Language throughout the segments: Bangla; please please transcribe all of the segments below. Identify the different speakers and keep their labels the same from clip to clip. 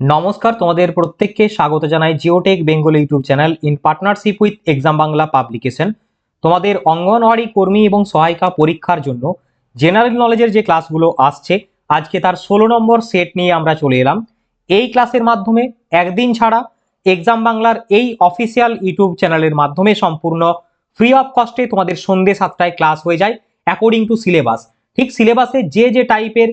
Speaker 1: নমস্কার, তোমাদের প্রত্যেককে স্বাগত জানাই Geotech Bengal YouTube channel in partnership with exam Bangla publication. তোমাদের অঙ্গনওয়াড়ি কর্মী এবং সহায়িকা পরীক্ষার জন্য জেনারেল নলেজের যে ক্লাসগুলো আসছে, আজকে তার ষোলো নম্বর সেট নিয়ে আমরা চলে এলাম। এই ক্লাসের মাধ্যমে একদিন ছাড়া এক্সাম বাংলার এই অফিসিয়াল ইউটিউব চ্যানেলের মাধ্যমে সম্পূর্ণ ফ্রি অফ কস্টে তোমাদের সন্ধ্যে সাতটায় ক্লাস হয়ে যায় অ্যাকর্ডিং টু সিলেবাস ঠিক সিলেবাসে যে যে টাইপের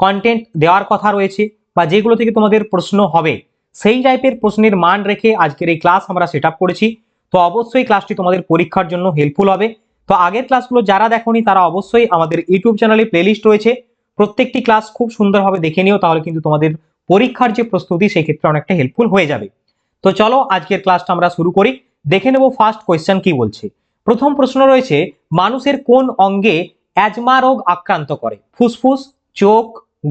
Speaker 1: কন্টেন্ট দেওয়ার কথা রয়েছে বা যেগুলো থেকে তোমাদের প্রশ্ন হবে, সেই টাইপের প্রশ্নের মান রেখে আজকের এই ক্লাস আমরা সেট করেছি। তো অবশ্যই ক্লাসটি তোমাদের পরীক্ষার জন্য হেল্পফুল হবে। তো আগের ক্লাসগুলো যারা দেখোনি, তারা অবশ্যই আমাদের ইউটিউব চ্যানেলে প্লেলিস্ট রয়েছে। প্রত্যেকটি ক্লাস খুব সুন্দরভাবে দেখে নিও, তাহলে কিন্তু তোমাদের পরীক্ষার যে প্রস্তুতি, সেই ক্ষেত্রে অনেকটা হেল্পফুল হয়ে যাবে। তো চলো আজকের ক্লাসটা আমরা শুরু করি। দেখে নেব ফার্স্ট কোয়েশ্চেন কি বলছে। প্রথম প্রশ্ন রয়েছে, মানুষের কোন অঙ্গে অ্যাজমা রোগ আক্রান্ত করে? ফুসফুস, চোখ,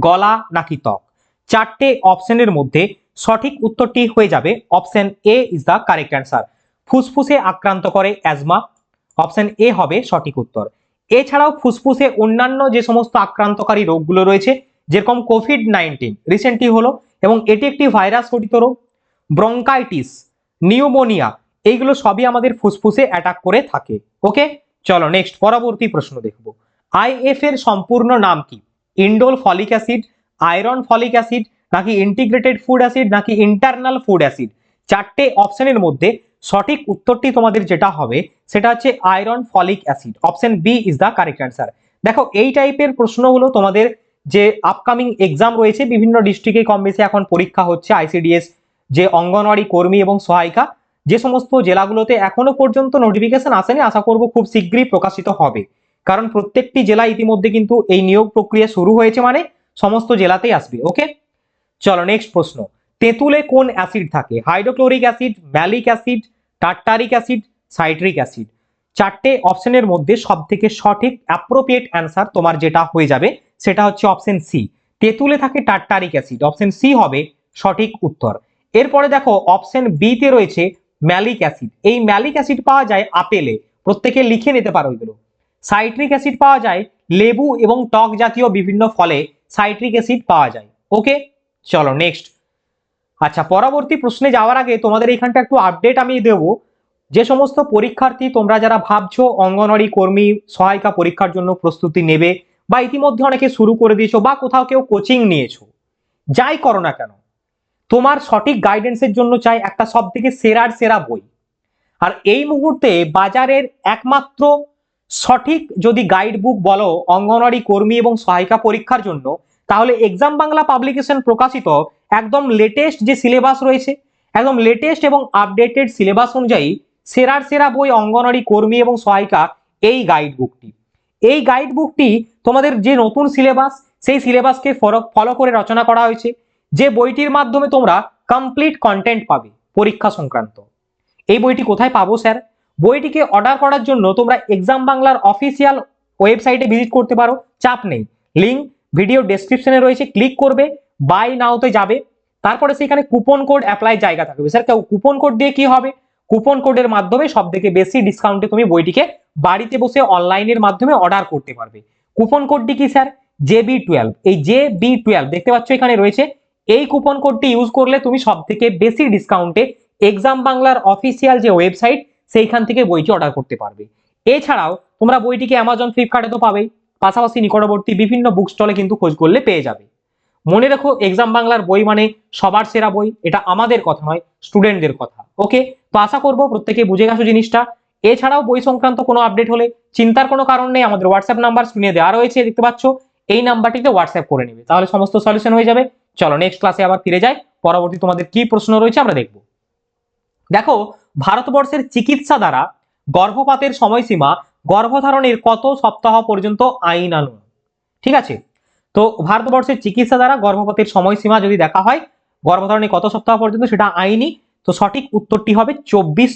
Speaker 1: গলা নাকি ত্বক? চারটে অপশনের মধ্যে সঠিক উত্তরটি হয়ে যাবে option A is the correct answer ফুসফুসে আক্রান্ত করে অ্যাজমা অপশন এ হবে সঠিক উত্তর। এছাড়াও ফুসফুসে অন্যান্য যে সমস্ত আক্রান্তকারী রোগগুলো রয়েছে, যেরকম কোভিড নাইন্টিন রিসেন্টলি হলো, এবং এটি একটি ভাইরাস ঘটিত রোগ। ব্রঙ্কাইটিস নিউমোনিয়া এইগুলো সবই আমাদের ফুসফুসে অ্যাটাক করে থাকে। ওকে চলো নেক্সট পরবর্তী প্রশ্ন দেখব। আইএফ এর সম্পূর্ণ নাম কি? Indole folic acid iron folic acid নাকি ইন্টিগ্রেটেড ফুড অ্যাসিড নাকি ইন্টারনাল ফুড অ্যাসিড চারটে অপশনের মধ্যে সঠিক উত্তরটি তোমাদের যেটা হবে, সেটা হচ্ছে iron folic acid option B is the correct answer দেখো, এই টাইপের প্রশ্নগুলো তোমাদের যে আপকামিং এক্সাম রয়েছে, বিভিন্ন ডিস্ট্রিক্টে কম বেশি এখন পরীক্ষা হচ্ছে আইসিডিএস যে অঙ্গনওয়াড়ি কর্মী এবং সহায়িকা, যে সমস্ত জেলাগুলোতে এখনও পর্যন্ত নোটিফিকেশন আসেনি, আশা করব খুব শীঘ্রই প্রকাশিত হবে। কারণ প্রত্যেকটি জেলা ইতিমধ্যে কিন্তু এই নিয়োগ প্রক্রিয়া শুরু হয়েছে মানে সমস্ত জেলাতেই আসবে ওকে চলো নেক্সট প্রশ্ন। তেঁতুলে কোন অ্যাসিড থাকে? Hydrochloric acid malic acid tartaric acid citric acid চারটে অপশনের মধ্যে সব থেকে সঠিক অ্যাপ্রোপ্রিয়েট অ্যান্সার তোমার যেটা হয়ে যাবে, সেটা হচ্ছে অপশন সি তেঁতুলে থাকে টার্টারিক অ্যাসিড অপশন সি হবে সঠিক উত্তর। এরপরে দেখো অপশন বিতে রয়েছে ম্যালিক অ্যাসিড এই ম্যালিক অ্যাসিড পাওয়া যায় আপেলে, প্রত্যেকে লিখে নিতে পারো এগুলো। সাইট্রিক অ্যাসিড পাওয়া যায় লেবু এবং টক জাতীয় বিভিন্ন ফলে সাইট্রিক অ্যাসিড পাওয়া যায়। ওকে চলো নেক্সট আচ্ছা পরবর্তী প্রশ্নে যাওয়ার আগে তোমাদের এইখানটা একটু আপডেট আমি দেব। যে সমস্ত পরীক্ষার্থী তোমরা যারা ভাবছ অঙ্গনওয়াড়ি কর্মী সহায়িকা পরীক্ষার জন্য প্রস্তুতি নেবে বা ইতিমধ্যে অনেকে শুরু করে দিয়েছ বা কোথাও কেউ কোচিং নিয়েছো, যাই করো না কেন, তোমার সঠিক গাইডেন্সের জন্য চাই একটা সব থেকে সেরার সেরা বই। আর এই মুহূর্তে বাজারের একমাত্র সঠিক যদি গাইড বুক বলো, অঙ্গনওয়াড়ি কর্মী এবং সহায়িকা পরীক্ষার জন্য, তাহলে এক্সাম বাংলা পাবলিকেশন প্রকাশিত একদম লেটেস্ট যে সিলেবাস রয়েছে, একদম লেটেস্ট এবং আপডেটেড সিলেবাস অনুযায়ী সেরার সেরা বই অঙ্গনওয়াড়ি কর্মী এবং সহায়িকা এই গাইড বুকটি এই গাইড বুকটি তোমাদের যে নতুন সিলেবাস সেই সিলেবাসকে ফলো করে রচনা করা হয়েছে, যে বইটির মাধ্যমে তোমরা কমপ্লিট কন্টেন্ট পাবে পরীক্ষা সংক্রান্ত। এই বইটি কোথায় পাবো স্যার বইটিকে অর্ডার করার জন্য তোমরা এক্সাম বাংলার অফিসিয়াল ওয়েবসাইটে ভিজিট করতে পারো, চাপ নেই। লিঙ্ক ভিডিও ডেসক্রিপশনে রয়েছে ক্লিক করবে বাই নাওতে যাবে। তারপরে সেখানে কুপন কোড অ্যাপ্লাই জায়গা থাকবে। স্যার কেউ কুপন কোড দিয়ে কি হবে? কুপন কোডের মাধ্যমে সব থেকে বেশি ডিসকাউন্টে তুমি বইটিকে বাড়িতে বসে অনলাইনের মাধ্যমে অর্ডার করতে পারবে। কুপন কোডটি কি স্যার জে বি টুয়েলভ এই জে বি টুয়েলভ দেখতে পাচ্ছ এখানে রয়েছে। এই কুপন কোডটি ইউজ করলে তুমি সব থেকে বেশি ডিসকাউন্টে এক্সাম বাংলার অফিসিয়াল যে ওয়েবসাইট সেইখান থেকে বইটি অর্ডার করতে পারবে। এছাড়াও তোমরা বইটিকে অ্যামাজন ফ্লিপকার্টে তো পাবেই, পাশাপাশি নিকটবর্তী বিভিন্ন বুক স্টলে কিন্তু খোঁজ করলে পেয়ে যাবে। মনে রেখো এক্সাম বাংলার বই মানে সবার সেরা বই, এটা আমাদের কথা নয় স্টুডেন্টদের কথা ওকে তো আশা করব প্রত্যেকে বুঝে গেছো জিনিসটা। এছাড়াও বই সংক্রান্ত কোনো আপডেট হলে চিন্তার কোনো কারণ নেই, আমাদের হোয়াটসঅ্যাপ নাম্বার স্ক্রিনে দেওয়া রয়েছে, দেখতে পাচ্ছ? এই নাম্বারটিতে হোয়াটসঅ্যাপ করে নেবে, তাহলে সমস্ত সলিউশন হয়ে যাবে। চলো নেক্সট ক্লাসে আবার ফিরে যাই, পরবর্তী তোমাদের কি প্রশ্ন রয়েছে আমরা দেখব। দেখো ভারতবর্ষের চিকিৎসা দ্বারা গর্ভপাতের সময়সীমা গর্ভধারণের কত সপ্তাহ পর্যন্ত আইনানুগ ঠিক আছে? তো ভারতবর্ষের চিকিৎসা দ্বারা গর্ভপাতের সময়সীমা যদি দেখা হয়, গর্ভধারণের কত সপ্তাহ পর্যন্ত সেটা আইনি? তো সঠিক উত্তরটি হবে চব্বিশ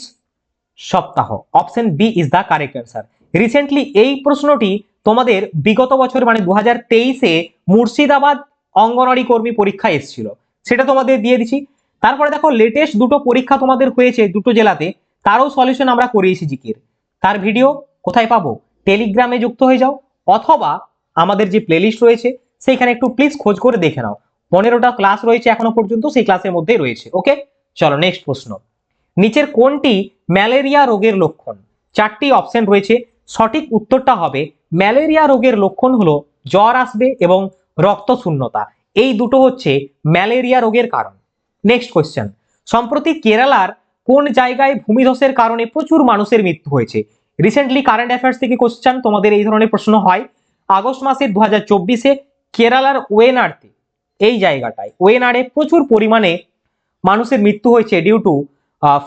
Speaker 1: সপ্তাহ। Option B is the correct answer. Recently এই প্রশ্নটি তোমাদের বিগত বছর মানে দু হাজার তেইশে মুর্শিদাবাদ অঙ্গনওয়াড়ি কর্মী পরীক্ষা এসেছিল। সেটা তোমাদের দিয়ে দিচ্ছি। তারপরে দেখো লেটেস্ট দুটো পরীক্ষা তোমাদের হয়েছে দুটো জেলাতে, তারও সলিউশন আমরা করিয়েছি জিকের। তার ভিডিও কোথায় পাবো? টেলিগ্রামে যুক্ত হয়ে যাও, অথবা আমাদের যে প্লেলিস্ট রয়েছে, সেইখানে একটু প্লিজ খোঁজ করে দেখে নাও। পনেরোটা ক্লাস রয়েছে এখনও পর্যন্ত, সেই ক্লাসের মধ্যেই রয়েছে ওকে চলো নেক্সট প্রশ্ন। নিচের কোনটি ম্যালেরিয়া রোগের লক্ষণ? চারটি অপশন রয়েছে, সঠিক উত্তরটা হবে, ম্যালেরিয়া রোগের লক্ষণ হলো জ্বর আসবে এবং রক্ত শূন্যতা এই দুটো হচ্ছে ম্যালেরিয়া রোগের কারণ। নেক্সট কোয়েশ্চেন সম্প্রতি কেরালার কোন জায়গায় ভূমিধসের কারণে প্রচুর মানুষের মৃত্যু হয়েছে? রিসেন্টলি কারেন্ট অ্যাফেয়ার্স থেকে কোশ্চেন তোমাদের এই ধরনের প্রশ্ন হয়। আগস্ট মাসের দু হাজার চব্বিশে কেরালার ওয়েনার্তে এই জায়গাটায়, ওয়েনারে প্রচুর পরিমাণে মানুষের মৃত্যু হয়েছে due to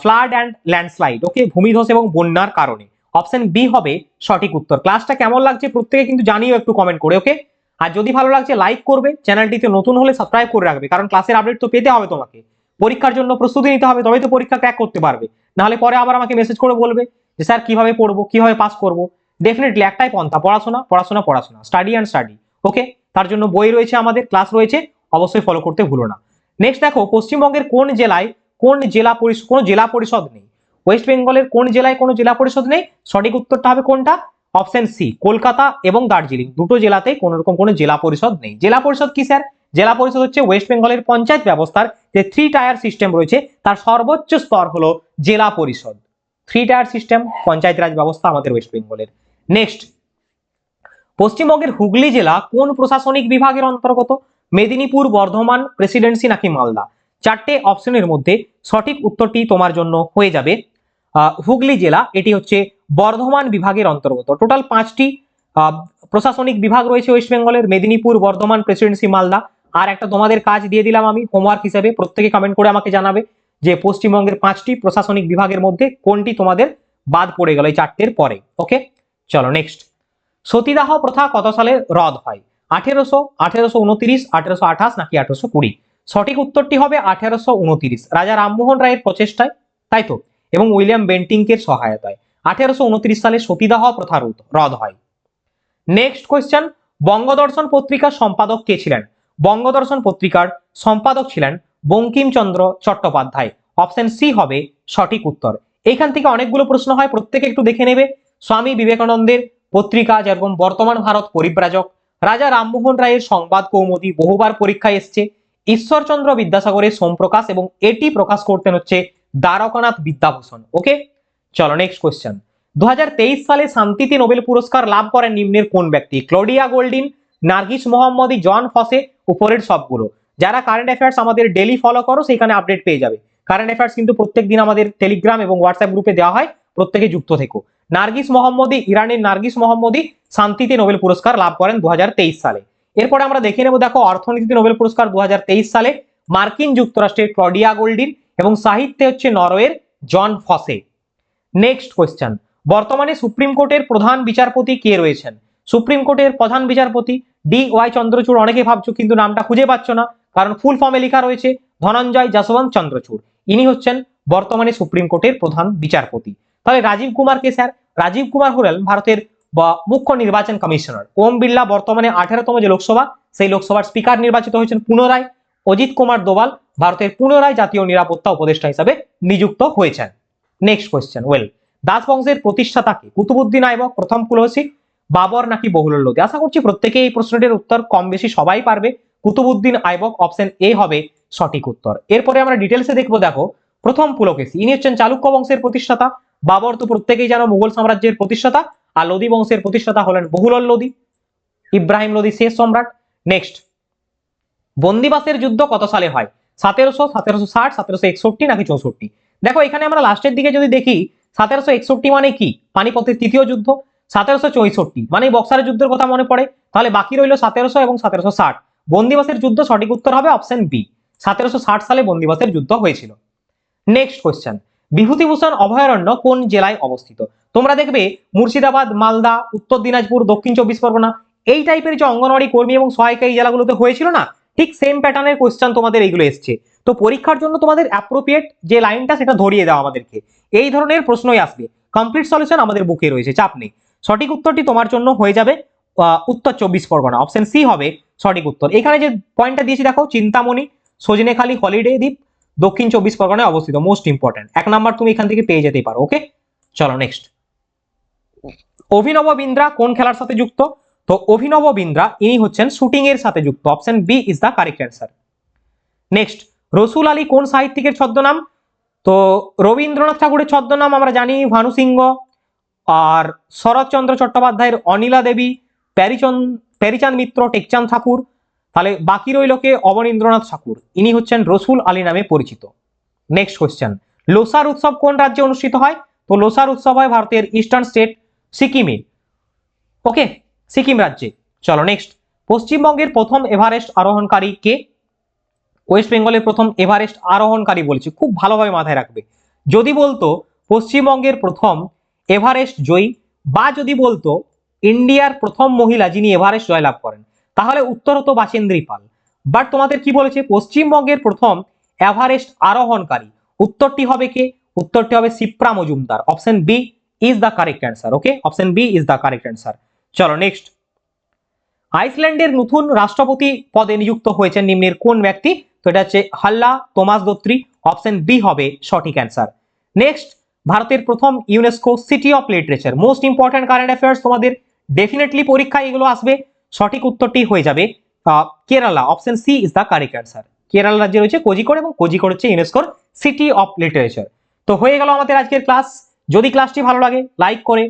Speaker 1: flood and landslide okay ভূমিধস এবং বন্যার কারণে। অপশন বি হবে সঠিক উত্তর। ক্লাসটা কেমন লাগছে প্রত্যেকে কিন্তু জানিও একটু কমেন্ট করে ওকে আর যদি ভালো লাগছে লাইক করবে। চ্যানেলটিতে নতুন হলে সাবস্ক্রাইব করে রাখবে, কারণ ক্লাসের আপডেট তো পেতে হবে তোমাকে। পরীক্ষার জন্য প্রস্তুতি নিতে হবে, তবেই তো পরীক্ষা ক্র্যাক করতে পারবে। নাহলে পরে আবার আমাকে মেসেজ করে বলবে যে, স্যার, কীভাবে পড়ব, কীভাবে পাস করব? ডেফিনেটলি একটাই পন্থা, পড়াশোনা পড়াশোনা পড়াশোনা স্টাডি অ্যান্ড স্টাডি ওকে তার জন্য বই রয়েছে আমাদের ক্লাস রয়েছে, অবশ্যই ফলো করতে ভুলো না। নেক্সট দেখো, পশ্চিমবঙ্গের কোন জেলায়, কোন জেলা পরিষদ কোনো জেলা পরিষদ নেই? ওয়েস্ট বেঙ্গলের কোন জেলায় কোনো জেলা পরিষদ নেই? সঠিক উত্তরটা হবে কোনটা? অপশন সি কলকাতা এবং দার্জিলিং। দুটো জেলাতেই কোনো রকম কোনো জেলা পরিষদ নেই। জেলা পরিষদ কি, স্যার? জেলা পরিষদ হচ্ছে ওয়েস্ট বেঙ্গলের পঞ্চায়েত ব্যবস্থার যে থ্রি টায়ার সিস্টেম রয়েছে, তার সর্বোচ্চ স্তর হলো জেলা পরিষদ। Three tier system panchayat raj ব্যবস্থা আমাদের ওয়েস্ট বেঙ্গলের নেক্সট পশ্চিমবঙ্গের হুগলি জেলা কোন প্রশাসনিক বিভাগের অন্তর্গত? মেদিনীপুর, বর্ধমান প্রেসিডেন্সি নাকি মালদা? চারটে অপশনের মধ্যে সঠিক উত্তরটি তোমার জন্য হয়ে যাবে। হুগলি জেলা, এটি হচ্ছে বর্ধমান বিভাগের অন্তর্গত। টোটাল পাঁচটি প্রশাসনিক বিভাগ রয়েছে ওয়েস্ট বেঙ্গলের মেদিনীপুর, বর্ধমান প্রেসিডেন্সি মালদা। আর একটা তোমাদের কাজ দিয়ে দিলাম আমি হোমওয়ার্ক হিসেবে। প্রত্যেকে কমেন্ট করে আমাকে জানাবে যে পশ্চিমবঙ্গের পাঁচটি প্রশাসনিক বিভাগের মধ্যে কোনটি তোমাদের বাদ পড়ে গেল এই চারটের পরে ওকে চলো নেক্সট সতীদাহ প্রথা কত সালে রদ হয়? আঠেরোশো আঠেরোশো উনত্রিশ, আঠেরোশো আঠাশ নাকি আঠেরোশো কুড়ি? সঠিক উত্তরটি হবে আঠেরোশো উনত্রিশ। রাজা রামমোহন রায়ের প্রচেষ্টায়, তাই তো? এবং উইলিয়াম বেন্টিংকের সহায়তায়। আঠেরোশো উনত্রিশ সালে সতীদাহ প্রথা রদ হয়। নেক্সট কোয়েশ্চেন বঙ্গদর্শন পত্রিকার সম্পাদক কে ছিলেন? বঙ্গদর্শন পত্রিকার সম্পাদক ছিলেন বঙ্কিমচন্দ্র চট্টোপাধ্যায়। অপশন সি হবে সঠিক উত্তর। এইখান থেকে অনেকগুলো প্রশ্ন হয়, প্রত্যেকে একটু দেখে নেবে। স্বামী বিবেকানন্দের পত্রিকা, যেরকম বর্তমান ভারত পরিব্রাজক, রাজা রামমোহন রায়ের সংবাদ কৌমুদী বহুবার পরীক্ষায় এসছে। ঈশ্বরচন্দ্র বিদ্যাসাগরের সোমপ্রকাশ এবং এটি প্রকাশ করতেন হচ্ছে দ্বারকানাথ বিদ্যাভূষণ। ওকে চলো নেক্সট কোয়েশ্চেন দু হাজার তেইশ সালে শান্তিতে নোবেল পুরস্কার লাভ করেন নিম্নের কোন ব্যক্তি? ক্লোডিয়া গোল্ডিন নার্গিস মোহাম্মদী, জন ফসে, উপরের সবগুলো। যারা কারেন্ট অ্যাফেয়ার্স আমাদের ডেলি ফলো করো সেখানে আপডেট পেয়ে যাবে। কারেন্ট অ্যাফেয়ার্স কিন্তু প্রত্যেক দিন আমাদের টেলিগ্রাম এবং হোয়াটসঅ্যাপ গ্রুপে দেওয়া হয়, প্রত্যেকে যুক্ত থেকো। নার্গিস মোহাম্মদী, ইরানের নার্গিস মোহাম্মদী, শান্তিতে নোবেল পুরস্কার লাভ করেন দু হাজার তেইশ সালে। এরপরে আমরা দেখে নেব, দেখো, অর্থনীতিতে নোবেল পুরস্কার দু হাজার তেইশ সালে মার্কিন যুক্তরাষ্ট্রের ক্লডিয়া গোল্ডিন এবং সাহিত্যে হচ্ছে নরওয়ের জন ফসে। নেক্সট কোয়েশ্চেন বর্তমানে সুপ্রিম কোর্টের প্রধান বিচারপতি কে রয়েছেন? সুপ্রিম কোর্টের প্রধান বিচারপতি ডি ওয়াই চন্দ্রচূড় অনেকে ভাবছ কিন্তু নামটা খুঁজে পাচ্ছ না, কারণ ফুল ফর্মে লেখা রয়েছে, ধনঞ্জয় যশবন্ত চন্দ্রচূড়। ইনি হচ্ছেন বর্তমানে সুপ্রিম কোর্টের প্রধান বিচারপতি। তাহলে রাজীব কুমার কে স্যার, রাজীব কুমার হলেন ভারতের মুখ্য নির্বাচন কমিশনার। ওম বিড়লা বর্তমানে আঠারোতম যে লোকসভা, সেই লোকসভার স্পিকার নির্বাচিত হয়েছেন পুনরায়। অজিত কুমার দোভাল ভারতের পুনরায় জাতীয় নিরাপত্তা উপদেষ্টা হিসাবে নিযুক্ত হয়েছেন। নেক্সট কোয়েশ্চেন ওয়েল দাস বংশের প্রতিষ্ঠাতাকে কুতুবুদ্দিন আইবক, প্রথম কুলহসি বাবর নাকি বহুলুল লোধি আশা করছি প্রত্যেকে এই প্রশ্নটির উত্তর কম বেশি সবাই পারবে। কুতুবুদ্দিন আইবক অপশন এ হবে সঠিক উত্তর। এরপরে আমরা ডিটেলসে দেখব, দেখো, প্রথম পুলকেশী। ইনি হচ্ছেন চালুক্য বংশের প্রতিষ্ঠাতা। বাবর তো প্রত্যেকেই জানো মুঘল সাম্রাজ্যের প্রতিষ্ঠাতা। আর লোদি বংশের প্রতিষ্ঠাতা হলেন বহুলল লোদি। ইব্রাহিম লোদি শেষ সম্রাট। নেক্সট বন্দিবাসের যুদ্ধ কত সালে হয়? সতেরোশো সতেরোশো ষাট, সতেরোশো একষট্টি নাকি চৌষট্টি? দেখো, এখানে আমরা লাস্টের দিকে যদি দেখি, সতেরোশো একষট্টি মানে কি? পানিপথের তৃতীয় যুদ্ধ। সতেরোশো চৌষট্টি। মানে বক্সারের যুদ্ধের কথা মনে পড়ে? তাহলে বাকি রইল সতেরোশো এবং সতেরোশো ষাট। বন্দিবাসের যুদ্ধ সঠিক উত্তর হবে অপশন বি সতেরোশো ষাট সালে বন্দিবাসের যুদ্ধ হয়েছিল। নেক্সট কোয়েশ্চেন বিভূতিভূষণ অভয়ারণ্য কোন জেলায় অবস্থিত? তোমরা দেখবে মুর্শিদাবাদ, মালদা, উত্তর দিনাজপুর, দক্ষিণ চব্বিশ পরগনা। এই টাইপের যে অঙ্গনওয়াড়ি কর্মী এবং সহায়িকা এই জেলাগুলোতে হয়েছিল না? ঠিক সেম প্যাটার্নের কোয়েশ্চেন তোমাদের এইগুলো এসছে। তো পরীক্ষার জন্য তোমাদের অ্যাপ্রোপ্রিয়েট যে লাইনটা সেটা ধরিয়ে দেওয়া আমাদেরকে। এই ধরনের প্রশ্নই আসবে। কমপ্লিট সলিউশন আমাদের বুকে রয়েছে, চাপ নেই। সঠিক উত্তরটি তোমার জন্য হয়ে যাবে উত্তর চব্বিশ পরগনা। অপশন সি হবে সঠিক উত্তর। এখানে যে পয়েন্টটা দিয়েছি, দেখো, চিন্তামণি সজনেখালি হলিডে দ্বীপ, দক্ষিণ চব্বিশ পরগনায় অবস্থিত মোস্ট ইম্পর্টেন্ট এক নাম্বার তুমি এখান থেকে পেয়ে যেতেই পারো ওকে চলো নেক্সট অভিনব বিন্দ্রা কোন খেলার সাথে যুক্ত? তো অভিনব বিন্দ্রা, ইনি হচ্ছেন শুটিং এর সাথে যুক্ত। Option B is the correct answer next Rasul Ali কোন সাহিত্যিকের ছদ্মনাম? তো রবীন্দ্রনাথ ঠাকুরের ছদ্মনাম আমরা জানি, ভানু সিংহ আর শরৎচন্দ্র চট্টোপাধ্যায়ের অনিলা দেবী প্যারিচন্দ প্যারিচাঁদ মিত্র, টেকচাঁদ ঠাকুর, তাহলে বাকি রইল কে? অবনীন্দ্রনাথ ঠাকুর। ইনি হচ্ছেন রসুল আলী নামে পরিচিত। নেক্সট কোয়েশ্চেন লোসার উৎসব কোন রাজ্যে অনুষ্ঠিত হয়? তো লোসার উৎসব হয় ভারতের ইস্টার্ন স্টেট সিকিমে। ওকে সিকিম রাজ্যে। চলো নেক্সট পশ্চিমবঙ্গের প্রথম এভারেস্ট আরোহণকারী কে? ওয়েস্ট বেঙ্গলের প্রথম এভারেস্ট আরোহণকারী বলেছে। খুব ভালোভাবে মাথায় রাখবে। যদি বলতো পশ্চিমবঙ্গের প্রথম এভারেস্ট জয়ী। বা যদি বলতো, ইন্ডিয়ার প্রথম মহিলা যিনি এভারেস্ট জয়লাভ করেন, তাহলে উত্তর হতো বাচেন্দ্রী পাল। বাট তোমাদের কি বলেছে? পশ্চিমবঙ্গের প্রথম এভারেস্ট আরোহণকারী। উত্তরটি হবে কে? উত্তরটি হবে Sipra Majumdar. Option B is the correct answer okay option B is the correct answer চলো নেক্সট আইসল্যান্ডের নতুন রাষ্ট্রপতি পদে নিযুক্ত হয়েছেন নিম্নের কোন ব্যক্তি? তো এটা হচ্ছে হাল্লা, তোমাস দত্রি অপশন বি হবে সঠিক অ্যান্সার নেক্সট ভারতের প্রথম UNESCO city of literature most important current affairs তোমাদের ডেফিনেটলি পরীক্ষায় এগুলো আসবে। সঠিক উত্তরটি হয়ে যাবে Kerala. Option C is the correct answer Kerala রাজ্যে রয়েছে কোজিকোড এবং কোজিকোড হচ্ছে ইউনেস্কোর সিটি অফ লিটারেচার তো হয়ে গেল আমাদের আজকের ক্লাস যদি ক্লাসটি ভালো লাগে লাইক করে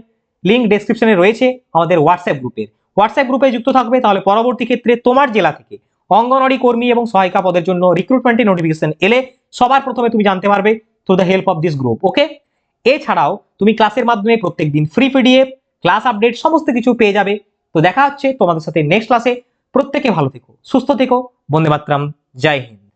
Speaker 1: লিঙ্ক ডেসক্রিপশনে রয়েছে আমাদের হোয়াটসঅ্যাপ গ্রুপের হোয়াটসঅ্যাপ গ্রুপে যুক্ত থাকবে, তাহলে পরবর্তী ক্ষেত্রে তোমার জেলা থেকে অঙ্গনওয়াড়ি কর্মী এবং সহায়িকা পদের জন্য রিক্রুটমেন্টের নোটিফিকেশন এলে সবার প্রথমে তুমি জানতে পারবে through the help of this group okay এছাড়াও তুমি ক্লাসের মাধ্যমে প্রত্যেক দিন ফ্রি পিডিএফ ক্লাস আপডেট সমস্ত কিছু পেয়ে যাবে। তো দেখা হচ্ছে তোমাদের সাথে নেক্সট ক্লাসে প্রত্যেকে ভালো থেকো, সুস্থ থেকো। বন্দে মাতরম, জয় হিন্দ।